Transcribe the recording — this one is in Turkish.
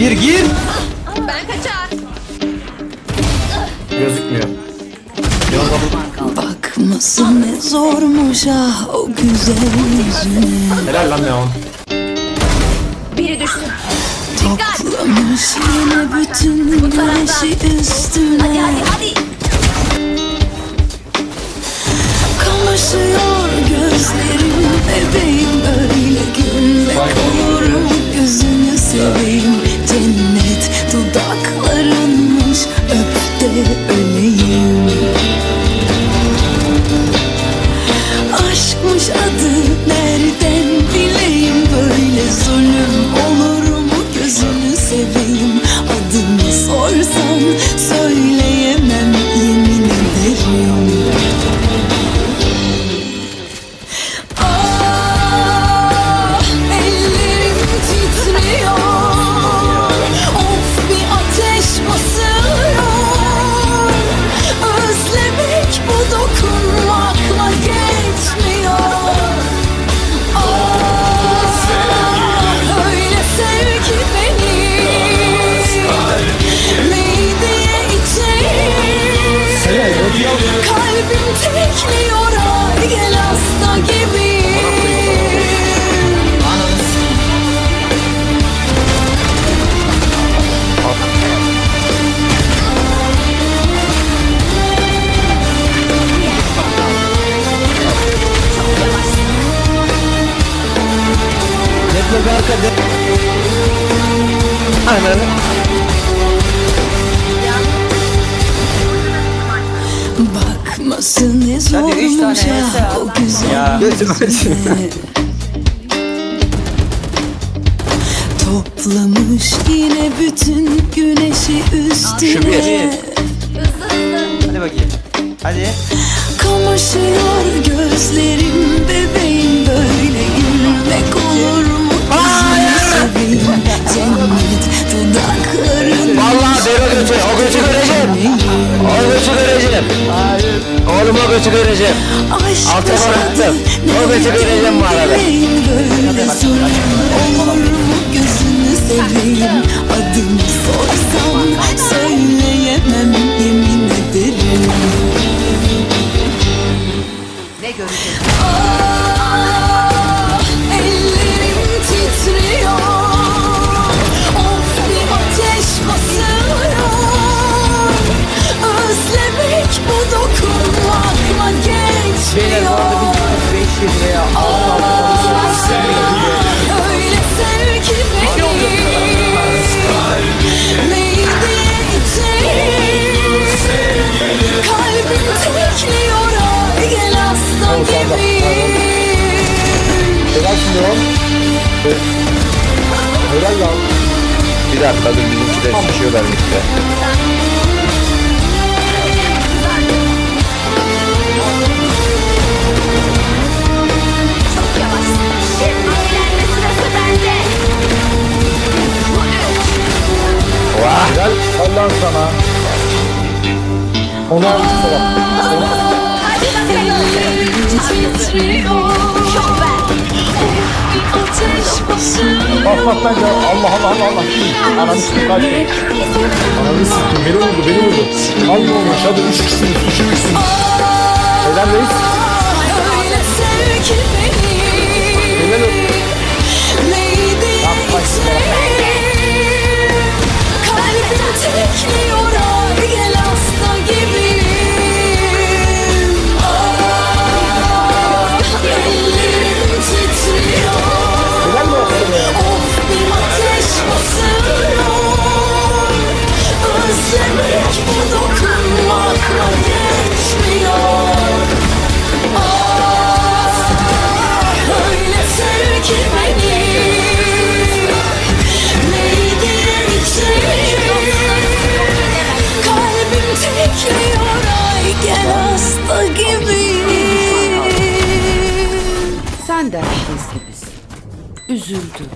Gir gir. Ben kaçar. Gözükmüyor. Bakması ne zormuş ah o güzel yüzüne Helal lan Neon. Biri düştü. Toplamış yine bütün güneşi Hadi üstüne hadi hadi. Kamaşıyor öyle Ananı. Bakması ne üç zormuş tane hese al. o güzel Ya. yüzüne Toplamış yine bütün güneşi üstüne Hadi bakayım. Hadi. Kamaşıyor gözlerim O göçü göreceğim. Altıma bıraktım. O göçü göreceğim bu arada. Olur mu gözünü seveyim Adını sorsam söyleyemem yemin ederim Ne göreceksin? Helalsin Neon. Helal lan. Bir dakika dur bizimki de sıçıyor vermişte. Çok yavaş. Şimdi eğlenme sırası bende. Bu üç. Vah. Helal. Allah'ın sana. Onu almışsın Hadi bakalım. ateş Allah Allah Allah Allah. Ananı sikeyim kaç. Ananı sikeyim beni vurdu beni vurdu. Allah Allah aşağıda üç kişisiniz üç kişisiniz. Helal reis. Herkes gibisin. Üzüldüm,